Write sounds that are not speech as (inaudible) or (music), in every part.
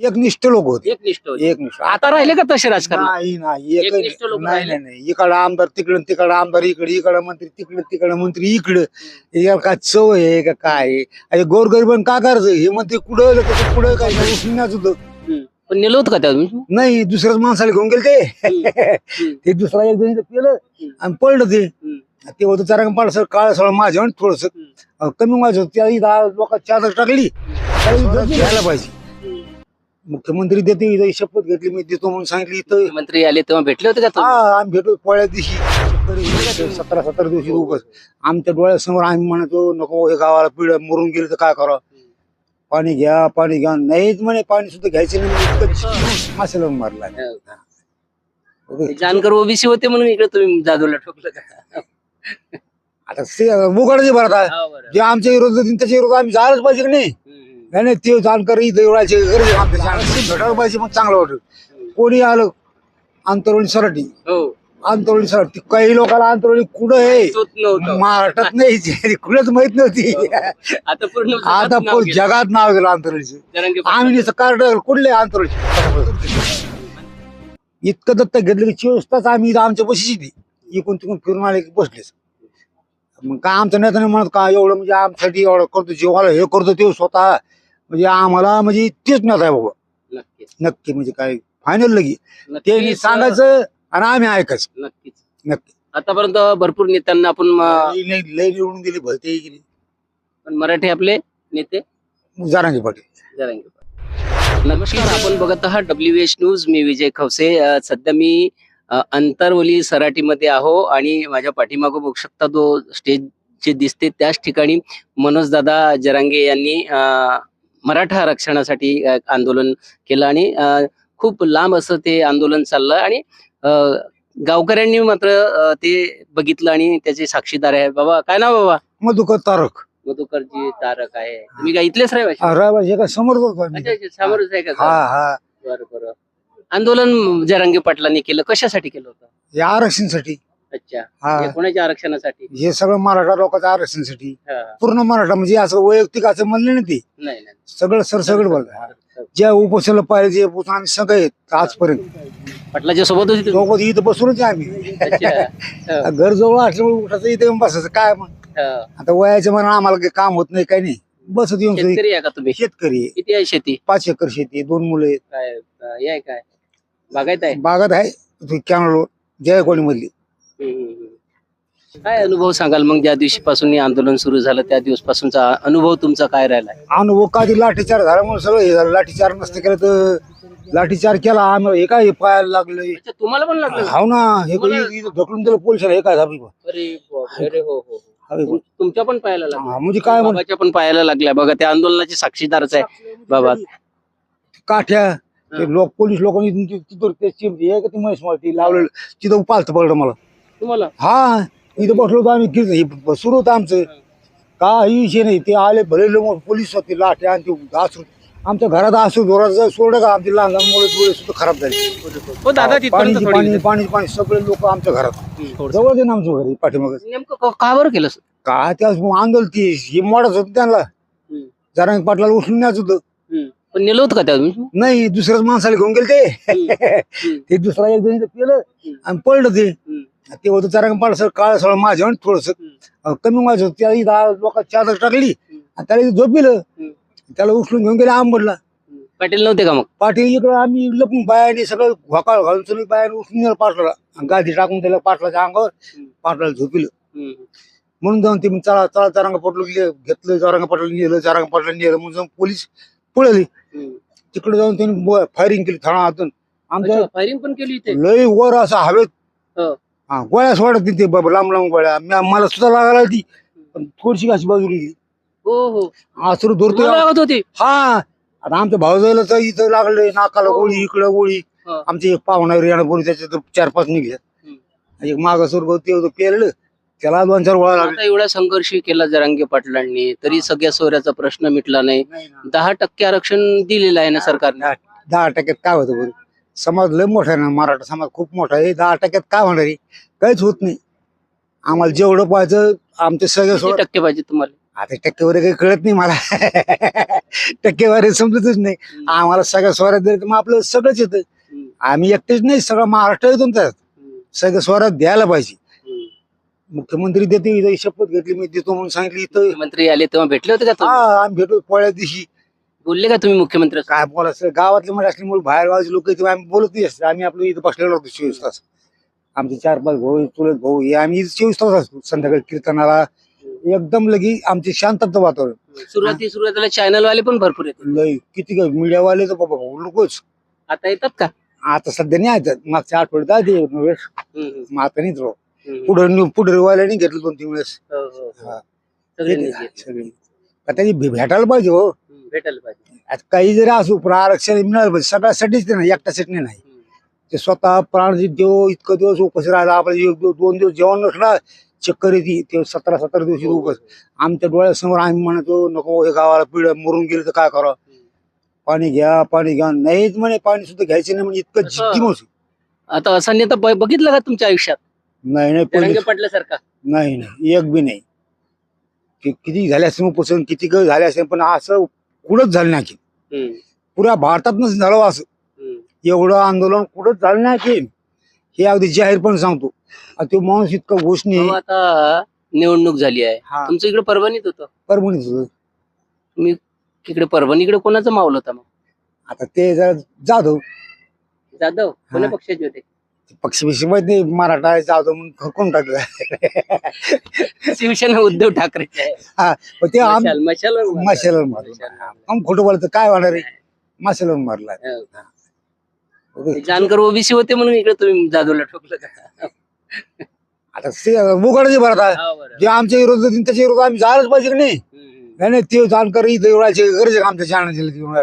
एकनिष्ठ लोक होते. एक निष्ठ होते. एकनिष्ठ आता राहिले का तसे राजकारण? नाही नाही एक- एकनिष्ठ लोक नाही राहिले. नाही नाही. इकडं आमदार तिकडं तिकडं आमदार इकडे इकडं मंत्री तिकडे तिकडे मंत्री इकडं. याला काय चव आहे का काय आहे? अरे गोरगरीबांना का करायचं? हे मंत्री कुठं त्याचं पुढं काय उचलण्यात होतं. हम्म. पण नेलं होतं का त्या तुम्ही नाही दुसऱ्याच माणसाला घेऊन गेले (laughs) ते दुसरा एक जण पेलं आणि पडलं ते. हम्म. ते होतं चारा पाडसं काळ सगळं माझ्या थोडस. कमी माझं होतं त्या दहा लोकांची चादर टाकली. त्याला पाहिजे. मुख्यमंत्री देते इथं शपथ घेतली मी देतो म्हणून सांगितली इथं मंत्री आले तेव्हा भेटले होते का हा? आम्ही भेटू पोळ्या दिवशी. सतरा सतरा दिवशी उगाच आमच्या डोळ्यासमोर आम्ही म्हणतो नको हे गावाला पिढ मरून गेलं तर काय करावं? पाणी घ्या पाणी घ्या. नाहीच म्हणे पाणी सुद्धा घ्यायचं नाही. इतकं मासे लावून मारला ते जानकर ओबीसी होते म्हणून इकडे तुम्ही जादूला ठोकलं का? आता ते उघडच भरत आहे हा, बरं. जे आमच्या आहेत, त्याच्या विरोधात आम्ही जायलाच पाहिजे की नाही. नाही नाही ते जानकारी एवढायचे गरज. भेटायला पाहिजे मग चांगलं वाटेल. कोणी आलं आंतरवली सराटी. हो. आंतरवली सराटी. काही लोकांना आंतरवली कुठं आहे? महाराष्ट्रात नाही कुठेच माहीत नव्हती. आता पूर्ण आता जगात नाव गेलं. पाटील. आम्ही कार्ड कुठले आंतरवली इतकं दत्तक घेतलं की चोवीस तास आम्ही इथं आमच्या बशीची ती इकडून तिकडून फिरून आले की बसलेच. मग काय आमच्या नेत्याने म्हणत का एवढं म्हणजे आमच्यासाठी एवढं करतो जीवाला हे करतो ते स्वतः. म्हणजे आम्हाला म्हणजे तेच आहे बाबा. नक्कीच. नक्की म्हणजे काय? फायनल लगी. ते नक्कीच, सांगायचं आणि आम्ही ऐकायचं. नक्कीच. नक्की. आतापर्यंत भरपूर नेत्यांना आपण म- लई- लई लई निवडून दिली भलते गेली. पण मराठी आपले नेते? जारांगे पाटील. जरांगे पाटील. नमस्कार आपण बघत आहात डब्ल्यू एच न्यूज मी विजय खवसे. अ, सध्या मी अ, अंतरवली सराटीमध्ये आहो आणि माझ्या पाठीमागं बघू शकता तो स्टेज जे दिसते त्याच ठिकाणी मनोज दादा जरांगे यांनी अ, मराठा आरक्षणासाठी आंदोलन केलं आणि खूप लांब असं ते आंदोलन चाललं आणि गावकऱ्यांनी मात्र ते बघितलं आणि त्याचे साक्षीदार आहे. बाबा काय नाव बाबा? मधुकर तारक. मधुकरजी तारक आहे. तुम्ही काय इथलेच? रायबाजी का समोर होतो आम्ही. अच्छा अच्छा समोरच आहे का? हा हा. बरं बरं. आंदोलन जरांगे पाटलांनी केलं. कशासाठी केलं होतं? या आरक्षणासाठी. हा. हे कोणाच्या आरक्षणासाठी? हे सगळं मराठा लोकांच्या आरक्षणासाठी. हा. पूर्ण मराठा म्हणजे असं वैयक्तिक असं म्हणलं नाही ते. नाही नाही. सगळं सरसगड बोलत ज्या उपोषणाला पाहिजे जे उपोषण आम्ही सगळे आहेत आजपर्यंत. पाटलाच्या सोबत होती इथं बसूनच आहे आम्ही. अच्छा. (laughs) हा, घर जवळ असल्यामुळे उठायचं इथे येऊन बसायचं काय मग? हा. आता वयाच्या मना आम्हाला काही काम होत नाही काही नाही. बसत येऊन सगळी. शेतकरी आहे का तुम्ही? शेतकरी आहे. किती आहे शेती? पाच एकर शेती आहे, दोन मुलं आहेत. काय अं, हे आहे काय? बागायत आहे? बागात आहे कॅनल जयकोणी मधली. काय अनुभव सांगाल मग ज्या दिवशीपासून हे आंदोलन सुरू झालं त्या दिवसपासूनचा अनुभव तुमचा काय राहिला अनुभव कधी लाठीचार झाल्यामुळे सगळं हे झालं लाठीचार नसतं केलं तर लाठीचार केला आम्ही हे काय हे पायाला अच्छा तुम्हाला पण लागलं हाव ना हे तुम्हाला- काही इथं ढकलून दिलं पोलिसाला हे काय झालं बा? अरे हो हो हा, हे बा. तुमच्या पण पायाला लागलं हा, म्हणजे काय म्हण बाबाच्या पण पायाला लागल्या बघा त्या आंदोलनाचे साक्षीदारच आहे बाबा काठ्या ते लोक पोलीस लोकांनी तिथं ते चिमटी हे का ती म्हैस लावलेलं तिथं पालतं पडलं मला तुम्हाला? हा इथं बसलो होतो आम्ही किती हे सुरू होतं आमचं. काही विषय नाही ते आले भले लोक पोलीस होते लाटे आणि ते आसरू आमच्या घरात असू जोरात सोडलं का आमची लहान लहान मुलं डोळे सुद्धा खराब झाले. हो दादा तिथपर्यंत पाणी पाणी विचार. पाणी पाणी सगळे लोक आमच्या घरात. थोडंसं. जवळ ना आमच्या घरी पाठीमाग. नेमकं का- का बरं केलं काय त्या आंदोलन ती हे मोडत होतं त्यांना. हम्म. जरा पाटलाला उचलून न्यायचं होतं. हम्म. पण नेलं होतं का त्या तुम्ही? नाही दुसऱ्याच माणसाला घेऊन गेले ते. हम्म. (laughs) ते दुसरा एक जण इथं पेलं आणि पडलं ते. ते होतं चारा पाड सर काळ सगळं माझ्या थोडस कमी माझं होतं. त्या दहा लोकांची चादर टाकली आणि त्याला इथं झोपिलं. त्याला उचलून घेऊन गेले आंबडला पाटील नव्हते का मग? पाटील इकडं आम्ही लपून बायाने सगळं घोकाळ घालून सगळी बायाने उचलून नेलं पाटलाला. आणि गादी टाकून त्याला पाटलाच्या अंगावर. पाटलाला झोपिलं. म्हणून जाऊन ते मग चला चला चारांगा पाटलं घेतलं चारांगा पाटला नेलं चारांगा पाटला नेलं. म्हणून जाऊन पोलीस पळले. तिकडे जाऊन त्यांनी फायरिंग केली ठाणा हातून आमच्या फायरिंग पण केली लय वर असं हवेत. हो. गोळ्या सोडत ते बाबा लांब लांब गोळ्या. म्या- मला सुद्धा लागायला ती पण थोडीशी अशी बाजूला गेली. हो हो. आसरू लागत होती. हा आता आमच्या भाऊजाईला तर इथं लागले नाकाला हो. गोळी इकडं गोळी. हा. आमचे एक पाहुणा रियाणा बोली त्याच्यात चार पाच निघले. एक माग सुरू ते होतं पेरलं. त्याला दोन चार गोळा लागले आता एवढा संघर्ष केला जरांगे पाटलांनी तरी सगळ्या सोयऱ्याचा प्रश्न मिटला नाही. दहा टक्के आरक्षण दिलेलं आहे ना सरकारने. दहा दहा टक्क्यात काय होतं बरं? समाज लय मोठा आहे ना मराठा समाज खूप मोठा आहे दहा टक्क्यात काय होणार आहे काहीच होत नाही आम्हाला जेवढं पाहायचं आमचे सगळे किती सोड टक्के पाहिजे तुम्हाला आता टक्केवारी काही कळत नाही मला टक्केवारी समजतच नाही. आम्हाला सगळं स्वरात दिलं तर मग आपलं सगळंच येतं हम्म. आम्ही एकटेच नाही सगळं महाराष्ट्र येतो ना त्यात. सगळं स्वरात द्यायला पाहिजे. मुख्यमंत्री देते इथं शपथ घेतली मी देतो म्हणून सांगितली इथं मुख्यमंत्री आले तेव्हा भेटले होते का तुम्ही? हा आम्ही भेटू पोळ्या दिवशी बोलले का तुम्ही मुख्यमंत्री? काय बोलायचं गावातले म्हणजे असल्यामुळे बाहेर गावाचे लोक इथे आम्ही बोलत नाही असते. आम्ही आपलं इथं बसलेलो होतो चोवीस तास. आमचे चार पाच भाऊ चुलत भाऊ हे आम्ही चोवीस तास असतो. संध्याकाळी कीर्तनाला एकदम लगी आमचे शांतता वातावरण. सुरुवाती सुरुवातीला चॅनल वाले पण भरपूर येतात. लय किती काय मीडियावाले तर बाबा लोकच आता येतात का? आता सध्या नाही आहेत मागच्या आठवड्यात आधी हम्म, हम्म, मग आता नाही राव. हम्म. पुढे पुढे वाल्याने घेतलं दोन तीन वेळेस. हो, हो, हो. हा. सगळी आता त्यांनी भे- भेटायला पाहिजे हो. भेटायला पाहिजे. आता काही जरी असो पण आरक्षण मिळालं पाहिजे. सगळ्यासाठीच ते नाही एकट्यासाठी नाही. ते स्वतः प्राणजी देव इतकं दिवस उपास राहिला आपल्याला एक दिवस दोन दिवस जेवण नसला चक्कर येते. ते सतरा सतरा दिवशी उपास आमच्या डोळ्यासमोर आम्ही म्हणतो नको हे गावाला पिढ मरून गेलं तर काय करावं? पाणी घ्या पाणी घ्या. नाहीच म्हणे पाणी सुद्धा घ्यायचं नाही म्हणजे इतकं? जिद्दी माणूस. आता असा नेता ब- बघितलं का तुमच्या आयुष्यात? नाही नाही पहिले पडल्यासारखा नाही नाही. एक बी नाही. कि- किती झाले असेल पसंत किती ग झाले असेल पण असं कुठंच झालं नाही की. पुऱ्या भारतातच झालं असं. एवढं आंदोलन कुठंच झालं नाही की. हे अगदी जाहीर पण सांगतो. आणि तो माणूस इतका घोषणी. अहो, आता निवडणूक झाली आहे. हा. तुमचं इकडे परभणीत होतं. परभणीच होतं. तुम्ही इकडे परभणीकडे कोणाचा माहोल होता मग? आता ते जरा जाधव. जाधव? कोण्या हा. पक्षाचे होते? पक्षविषयी माहीत नाही मराठा जाधव म्हणून खरकून टाकलं? शिवसेना उद्धव ठाकरे. पण ते आम मशाल मशालवर मारलं. आम खोटं बोलतं काय होणार आहे? माशाला मारला. हो? ते जानकर ओबीसी होते म्हणून इकडे तुम्ही जाधवला ठोकलं का? आता ते बरं आता. हो, बरं. जे आमच्या आहेत, त्याच्या विरोधात आम्ही जायलाच पाहिजे की नाही? हम्म, हम्म, नाही नाही ते जाणकार इथं एवढायची गरज आहे का आमच्या येऊन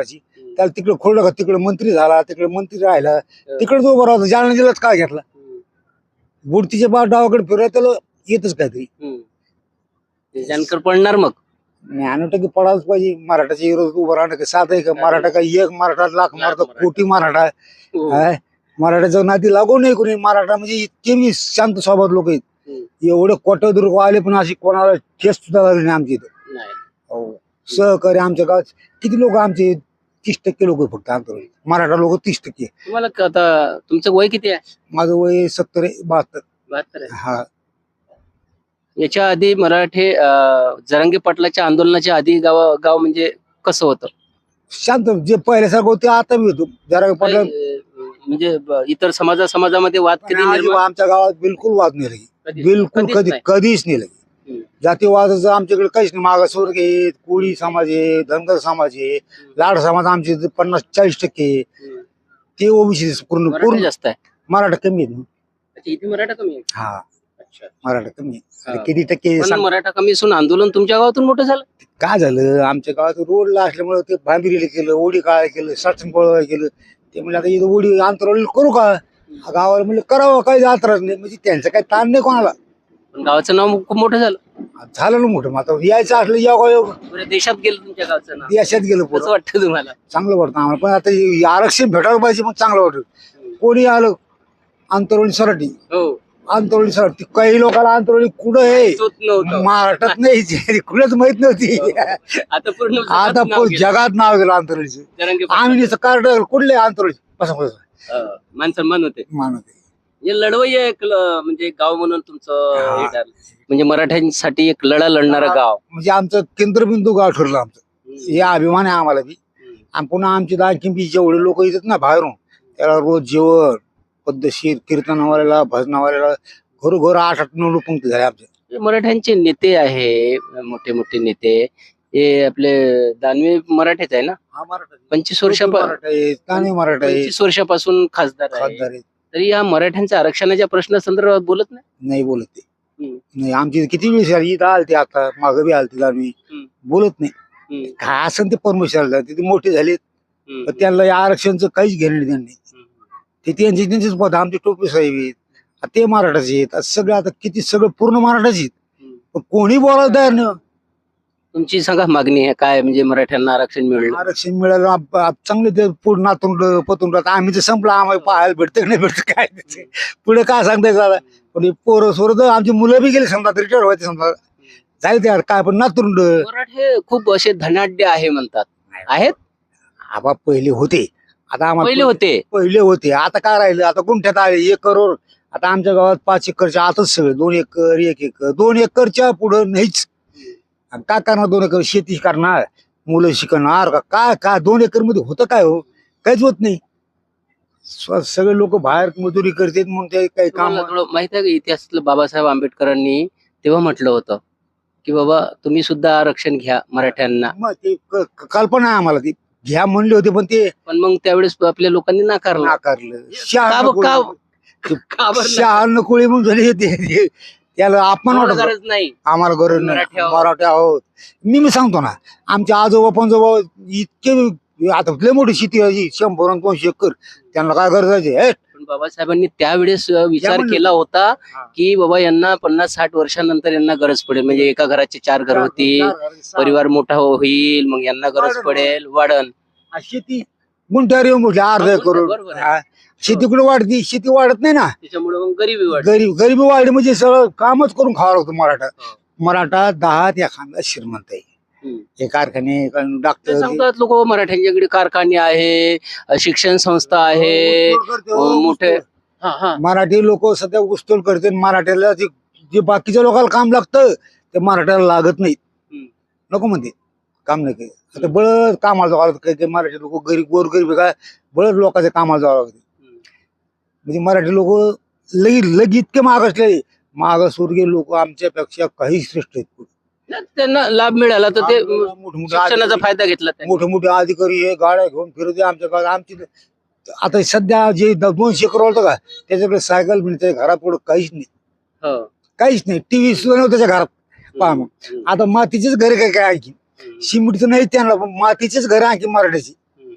त्याला तिकडे खोडलं का तिकडे मंत्री झाला तिकडे मंत्री राहिला तिकडे तो बरा होता जालना जिल्ह्यात काय घेतला? बुडतीच्या बा डावाकडे फिरायला त्याला येतच काहीतरी. ते जानकर पडणार मग. ज्ञान टक्के पडायलाच पाहिजे. मराठाच्या विरोधात उभं राहणं का साधं आहे का मराठा काय एक मराठा लाख मराठा मराठा. कोटी मराठा. हो. आहे मराठाचं नाती लागू नाही कोणी. मराठा म्हणजे इतके मी शांत स्वभावात लोक आहेत. एवढे कोटदुर्ग आले पण अशी कोणाला ठेस सुद्धा लागली नाही आमच्या इथं. नाही. हो. सहकारी आमच्या गावात किती लोक आमचे तीस टक्के लोक फक्त आमच्या मराठा लोक तीस टक्के. तुम्हाला क- आता तुमचं वय किती आहे? माझं वय सत्तर आहे बहात्तर. बहात्तर आहे. हा. याच्या आधी मराठे अं, जरांगे पाटलाच्या आंदोलनाच्या आधी गाव गाव म्हणजे कसं होतं? शांत जे पहिल्यासारखं होते आता बी होतो. जरा पडलं अं, म्हणजे ब- इतर समाजा समाजामध्ये वाद कधी निर्माण- आमच्या गावात बिलकुल वाद नाही लगी. कधीच- बिलकुल कधीच कधी नाही. कधीच नाही लगी. जातीवादाचं आमच्याकडे काहीच नाही. मागासवर्ग आहे कोळी समाज आहे धनगर समाज आहे लाड समाज आमचे इथे पन्नास चाळीस टक्के आहे. ते ओबीसी पूर्ण मराठा पूर्ण जास्त आहे. मराठा कमी आहेत ना. अच्छा, इथे मराठा कमी आहे हा. अच्छा. मराठा कमी आहे. हा. किती टक्के पण सांग- मराठा कमी असून आंदोलन तुमच्या गावातून मोठं झालं? काय झालं? आमच्या गावात रोडला असल्यामुळे ते भांबिरीला केलं ओढी काय केलं साठण पळवाय केलं. ते म्हणजे आता इथं ओढी अंतरावली करू का? गावाला म्हणजे करावं काही अंतराच नाही. म्हणजे त्यांचं काही ताण नाही कोणाला. पण गावाचं नाव खूप मोठं झालं. झालं ना मोठं. मग आता यायचं असलं योगा योग देशात गेलं तुमच्या गावचं नाव. देशात गेलं कसं पुढं. वाटतं तुम्हाला? चांगलं वाटतं आम्हाला. पण आता हे आरक्षण भेटायला पाहिजे मग चांगलं वाटत. कोणी आलं अंतरवली सराटी. हो. अंतरवली सराटी. काही लोकांना अंतरवली कुठं आहे? नव्हतं. महाराष्ट्रात नाही. (laughs) कुठंच माहीत नव्हती. आता पूर्ण जगात आता नाव पूर्ण गेलं. जगात नाव गेलं जरांगे आम्ही नुसतं कार्ड कुठले अंतरवली बसा बसा. अं, मान सन्मान होते. मानत हे लढवई एक ल- म्हणजे गाव म्हणून तुमचं हा. ठरलं. म्हणजे मराठ्यांसाठी एक लढा लढणारं. गाव म्हणजे आमचं केंद्रबिंदू गाव ठरलं आमचं. हे अभिमान आहे आम्हाला बी. आणि पुन्हा आमची आणखी बी जेवढे लोक येतात ना बाहेरून त्याला रोज जेवण पद्धतशीर कीर्तनावाल्याला भजनावाल्याला घरोघर आठ आठ नऊ पंक्ती झाले आमचे हे मराठ्यांचे नेते आहे मोठे मोठे नेते हे आपले दानवे मराठेच आहे ना पंचवीस वर्षापा मराठा आहे ताने मराठा आहे पंचवीस वर्षापासून खासदार आहे खासदार आहेत तरी या मराठ्यांच्या आरक्षणाच्या प्रश्नासंदर्भात बोलत नाही नाही बोलत ते हम्म. नाही आमची किती वेळ झाली इथं आलते आता मागं बी आलते आम्ही हम्म. बोलत नाही हम्म. काय असं ते परमेश्वर ते मोठे झाले हम्म. पण त्यांना या आरक्षणचं काहीच घेणं नाही त्यांनी हम्म. ते त्यांचे त्यांचेच पद आमचे टोपे साहेब आहेत ते मराठाचे आहेत आता सगळे आता किती सगळं पूर्ण मराठाचे आहेत हम्म. पण कोणी बोलायला तयार नाही तुमची सांगा मागणी आहे काय म्हणजे मराठ्यांना आरक्षण मिळलं? आरक्षण मिळालं आप- आप- चांगले ते पुढे नातून पतून राहत आम्ही तर संपलं आम्हाला पाहायला भेटतं की नाही भेटतं काय. पुढे काय सांगताय दादा पण हे पोरं सोरं तर आमची मुलं बी गेली समजा रिटायर व्हायचे समजा. झाले त्यावर काय पण नातरुंड मराठे खूप असे धनाढ्य आहे म्हणतात. आहेत? आबा पहिले होते. आता आम्हाला पहिले होते. पहिले होते. आता काय राहिलं? आता गुंठ्यात आले एक करोड. आता आमच्या गावात पाच एकरच्या आतच सगळे दोन एकर एक एकर. दोन एकरच्या पुढं नाहीच. आणि काय करणार दोन एकर शेती करणार? मुलं शिकणार का? काय काय दोन एकरमध्ये होतं काय हो? काहीच होत नाही. स्व- सगळे लोक बाहेर मजुरी करतात म्हणून ते काही काम तुम्हाला थोडं माहीत आहे का? इतिहासातलं बाबासाहेब आंबेडकरांनी तेव्हा म्हटलं होतं की बाबा तुम्ही सुद्धा आरक्षण घ्या मराठ्यांना. मग ते क- क- कल्पना आहे आम्हाला ती. घ्या म्हणले होते पण ते पण मग त्यावेळेस आपल्या लोकांनी नाकारलं. नाकारलं. का शहा ब- का- नकोळी- का बरं शहा नकोळी म्हणून झाले ते ते- त्याला अपमान? वाटत गरज नाही आम्हाला गरज नाही मराठी आहोत. मराठी आहोत मी मी सांगतो ना आमच्या आजोबा पंजोबा इतके आता लय मोठी शेती आहे ही, शंभर आणि दोनशे एकर त्यांना काय गरज आहे हे? पण बाबासाहेबांनी त्यावेळेस अ, विचार. केला होता हा. की बाबा यांना पन्नास साठ वर्षानंतर यांना गरज पडेल म्हणजे एका घराचे चार घर होतील. परिवार मोठा होईल मग यांना गरज पडेल वाढन आ, शेती गुंठ्यावर येऊन अर्धा हा, करोड बरोबर आहे. हा. शेती कुठे वाढती? शेती वाढत नाही ना. त्याच्यामुळे मग गरिबी वाढ गरीब गरिबी वाढली म्हणजे सगळं कामच करून खावं लागतं मराठा. हो. मराठा दहा त्या खांदा श्रीमंत आहे. हे कारखाने ते डॉक्टर सांगतात लोक मराठ्यांच्याकडे कारखाने आहे शिक्षण संस्था आहे अ, मोठे हा, हा. मराठी लोक सध्या ऊसतोड करते मराठ्याला जे जे बाकीच्या लोकांना काम लागतं ते मराठ्याला लागत नाही हम्म. नको म्हणते. काम नाही आता बळच कामाला जावं लागतं. काही काही मराठी लोक गरीब गोर गरीब काय बळच लोकांच्या कामाला जावं लागतं. म्हणजे मराठी लोक लगी लगी इतके माग असले मागासवर्गीय लोक आमच्यापेक्षा काही श्रेष्ठ आहेत त्यांना लाभ मिळाला तर ते शिक्षणाचा फायदा घेतला त्यांनी. मोठे मोठे अधिकारी हे गाड्या घेऊन फिरते आमच्या गावात आमची आता सध्या जे द- दोनशे होतं का त्याच्याकडे सायकल मिळते घरापुढे काहीच नाही हो. काहीच नाही टीव्ही सुद्धा नव्हतं त्याच्या घरात पहा मग. हम्म. आता मातीचेच घर काय काय आणखी हम्म. शिमिटचं नाही त्यांना पण मातीचेच घर आणखी मराठ्याची हम्म.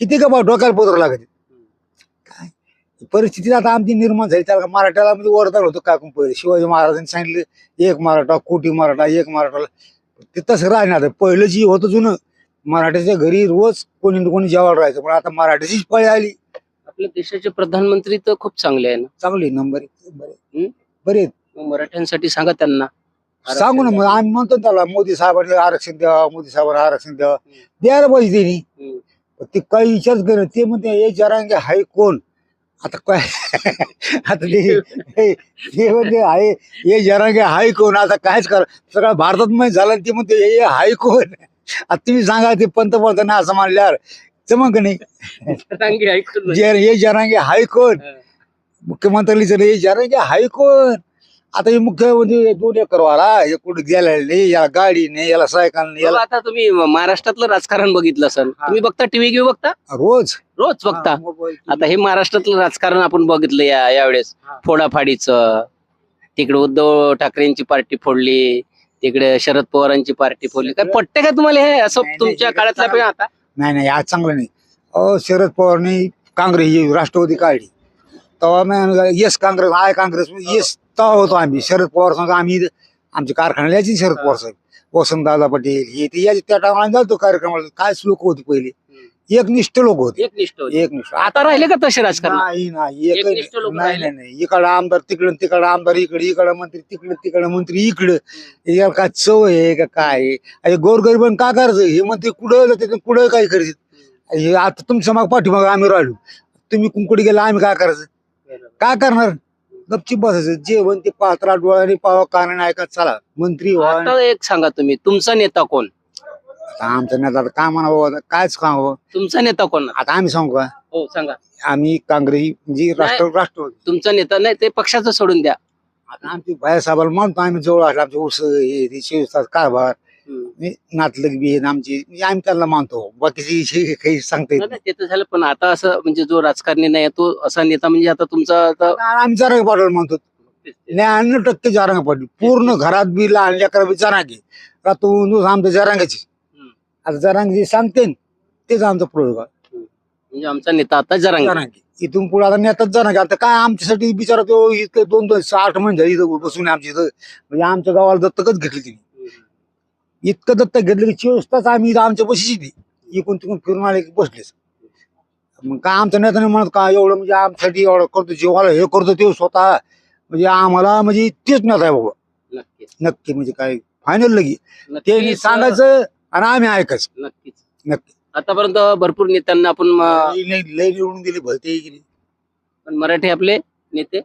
किती का डोक्याला पोतर लागते काय परिस्थिती आता आमची निर्माण झाली. त्याला मराठ्याला म्हणजे वरदान होतं काय कोण पहिले? शिवाजी महाराजांनी सांगितलं एक मराठा कोटी मराठा एक मराठा. ते तसं राहणार. पहिलं जी होतं जुनं. मराठ्याच्या घरी रोज कोणी ना कोणी जेवायला राहायचं. पण आता मराठ्याचीच पळी आली. आपल्या देशाचे प्रधानमंत्री तर खूप चांगले आहे ना? चांगली नंबर. बरे? बरे मराठ्यांसाठी सांगा त्यांना. सांगू ना मग. आम्ही म्हणतो त्याला मोदी साहेबांनी आरक्षण द्यावं मोदी साहेबांना आरक्षण द्यावं. द्यायला पाहिजे त्यांनी. पण ते काही विचारच करत ते म्हणते हे जरांगे हाय कोण? आता काय? आता ते हे- म्हणते हाय हे जरांगे हाय कोण? आता कायच कर सगळं भारतात माहीत झालं आणि ते म्हणते हे हाय कोण? आता तुम्ही सांगा ते पंतप्रधान असं मानल्यावर जमन का नाही? जरांगे ऐकून जे हे जरांगे हाय कोण? हा. मुख्यमंत्री हे जरांगे हाय कोण? आता हे मुख्य म्हणजे दोन एकर वाला हे कुठे गेला नाही याला गाडी नाही याला सायकल नाही बाबा, याला आता तुम्ही महाराष्ट्रातलं राजकारण बघितलं सर हा. तुम्ही बघता टीव्ही घेऊ बघता? रोज. रोज बघता. आता हे महाराष्ट्रातलं राजकारण आपण बघितलं या यावेळेस. फोडाफाडीचं. तिकडे उद्धव ठाकरेंची पार्टी फोडली. तिकडे शरद पवारांची पार्टी फोडली. काय पटते का तुम्हाला हे? असं तुमच्या काळातल्या पण आता? नाही नाही आज चांगलं नाही. अहो शरद पवारनी काँग्रेस ही राष्ट्रवादी काढली. तेव्हा मी S Congress I Congress. S तेव्हा होतो आम्ही. शरद पवार सांगा आम्ही आमच्या कारखान्याला यायचे शरद पवार साहेब. वसंतदादा पटेल हे ते यायचे त्या टायमाला जातो कार्यक्रमाला. काय लोक होते पहिले? एकनिष्ठ लोक होते. एकनिष्ठ होते. एकनिष्ठ आता राहिले का तसे राजकारण? नाही नाही एकही एकनिष्ठ लोक नाही राहिले. नाही नाही. इकडं आमदार तिकडं तिकडं आमदार इकडे इकडं मंत्री तिकडे तिकडं मंत्री इकडं. याला काय चव आहे का काय आहे? अरे गोरगरीबांना काय करायचं हे मंत्री कुठं जाते कुठं काय करायचं हे आता तुमच्या माग पाठीमाग आम्ही राहिलो. तुम्ही कुंकुडी गेला आम्ही काय करायचं? काय करणार? गपचीप बसायचं. जेवण ते पात्रा डोळ्याने पावा कानाने ऐका चला. मंत्री व्हा. आता एक सांगा तुम्ही. तुमचा नेता कोण? आता आमच्या नेता आता काय म्हणावं कायच काम हवं तुमचा नेता कोण आता आम्ही सांगू का? हो सांगा. आम्ही काँग्रेस म्हणजे राष्ट्र राष्ट्रवादी. तुमचा नेता नाही ते पक्षाचं सोडून द्या. आता आमची बाया साहेबाला मानतो आम्ही जवळ असला आमचे ऊस हे ते कारभार. नातलग बी आहेत आमची म्हणजे आम्ही त्यांना मानतो. बाकीची शे- काही सांगता येत नाही, नाही, ते तर झालं पण आता असं म्हणजे जो राजकारणी नाही तो असा नेता म्हणजे आता तुमचा आता. आम्ही जरांगे पाटील मानतो न्यायाण्णव टक्के जरांगे पाटील. पूर्ण घरात बी लहान लेकरा बी जरांगे. रातून आमच्या जरांगाची. हम्म. आता जरांगे जे सांगते न, तेच आमचा प्रयोग आहे. म्हणजे आमचा नेता आता जरांगे. जरांगे. इथून पुढे आता नेताच जरांगे. आता काय आमच्यासाठी बिचारा तो इथं दोन दोन आठ महिने झाली इथं बसून आमच्या इथं. म्हणजे आमच्या गावाला दत्तकच घेतली तिने. इतकं दत्तक घेतलं की चोवीस तास आम्ही इथं आमच्या बशीची ती इकून तिकून फिरून आले की बसलेच. मग काय आमच्या नेत्याने म्हणत का एवढं म्हणजे आमच्यासाठी एवढं करतो जेव्हा हे करतो ते स्वतः म्हणजे आम्हाला म्हणजे तेच नेता आहे बाबा. नक्की नक्की म्हणजे काय फायनल लगी. ते सांगायचं आणि आम्ही ऐकायचं. नक्कीच. नक्की. आतापर्यंत भरपूर नेत्यांना आपण म- लई लई- लई निवडून दिली भलते गेली पण मराठी आपले नेते?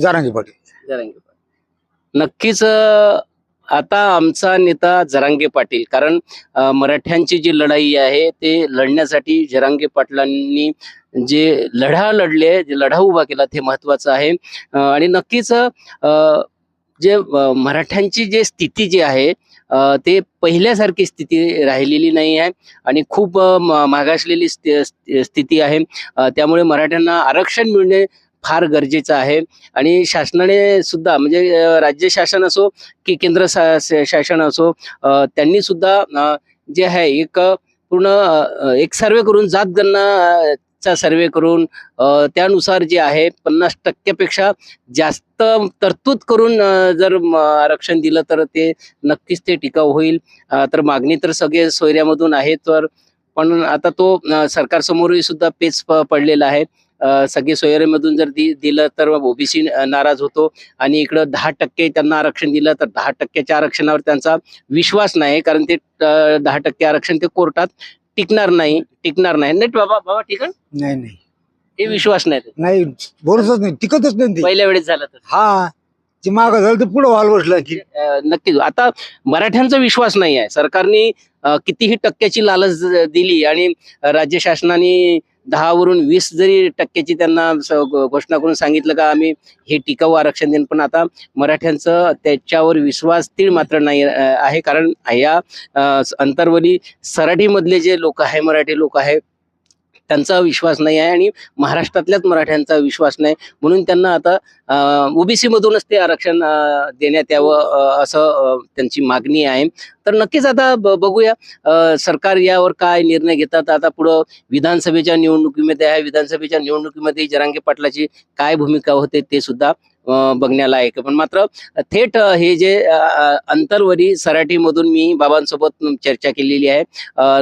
जारांगे पाटील. जरांगे पाटील. नक्कीच अं, आता आमचा नेता जरांगे पाटील कारण अं, मराठ्यांची जी लढाई आहे ते लढण्यासाठी जरांगे पाटलांनी जे लढा लढले जे लढा उभा केला ते महत्वाचं आहे. अं, आणि नक्कीच अं, जे अं, मराठ्यांची जे स्थिती जी आहे अं, ते पहिल्यासारखी स्थिती राहिलेली नाही आहे आणि खूप मागासलेली स्थिती आहे. त्यामुळे मराठ्यांना आरक्षण मिळणे फार गरजेचं आहे. आणि शासनाने सुद्धा म्हणजे राज्य शासन असो की केंद्र शा- शासन असो त्यांनी सुद्धा जे आहे एक पूर्ण एक सर्वे करून जात गणना चा सर्वे करून त्यानुसार जे आहे पन्नास टक्क्यापेक्षा जास्त तरतूद करून जर आरक्षण दिलं तर ते नक्कीच ते टिकाऊ होईल. तर मागणी तर सगळे सोयऱ्यामधून आहे तर पण आता तो सरकारसमोरही सुद्धा पेच पडलेला आहे. सगळे सोयरेमधून जर दि, दिलं तर ओबीसी नाराज होतो आणि इकडं दहा टक्के त्यांना आरक्षण दिलं तर दहा टक्क्याच्या आरक्षणावर त्यांचा विश्वास नाही कारण ते दहा टक्के आरक्षण ते कोर्टात टिकणार नाही टिकणार नाही. नाही बाबा बाबा आहे नाही नाही. हे विश्वास नाही नाही भरोसाच नाही टिकतच नाही ते. पहिल्या वेळेस झालं तर. हा ते माग झालं तर पुढे व्हायला बसलं की. अ, नक्कीच आता मराठ्यांचा विश्वास नाही आहे. सरकारने अ, कितीही टक्क्याची लालच दिली आणि राज्य शासनाने दहावरून वीस जरी टक्क्याची त्यांना घोषणा करून सांगितलं का आम्ही हे टिकाऊ आरक्षण देईन पण आता मराठ्यांचं त्याच्यावर विश्वास तीळ मात्र नाही आहे. कारण या अंतर्वली सराठीमधले जे लोक आहे मराठी लोक आहे त्यांचा विश्वास नाही आहे आणि महाराष्ट्रातल्याच मराठ्यांचा विश्वास नाही. म्हणून त्यांना आता ओबीसी मधूनच ते आरक्षण देण्यात यावं असं त्यांची मागणी आहे. तर नक्कीच आता बघूया सरकार यावर काय निर्णय घेतात. आता पुढं विधानसभेच्या निवडणुकीमध्ये आहे. विधानसभेच्या निवडणुकीमध्ये जरांगे पाटलाची काय भूमिका होते ते सुद्धा बघण्यालायक बघण्याला आहे. पण मात्र थेट हे जे अंतरवरी अंतर्वरी सराठीमधून मी बाबांसोबत चर्चा केलेली आहे.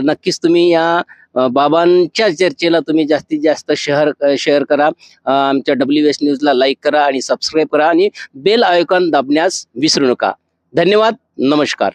नक्कीच तुम्ही या बाबांच्या चर्चेला तुम्ही जास्तीत जास्त शेअर शेअर करा. आमच्या डब्ल्यू एस न्यूजला लाईक करा आणि सबस्क्राईब करा आणि बेल आयकॉन दाबण्यास विसरू नका. धन्यवाद. नमस्कार.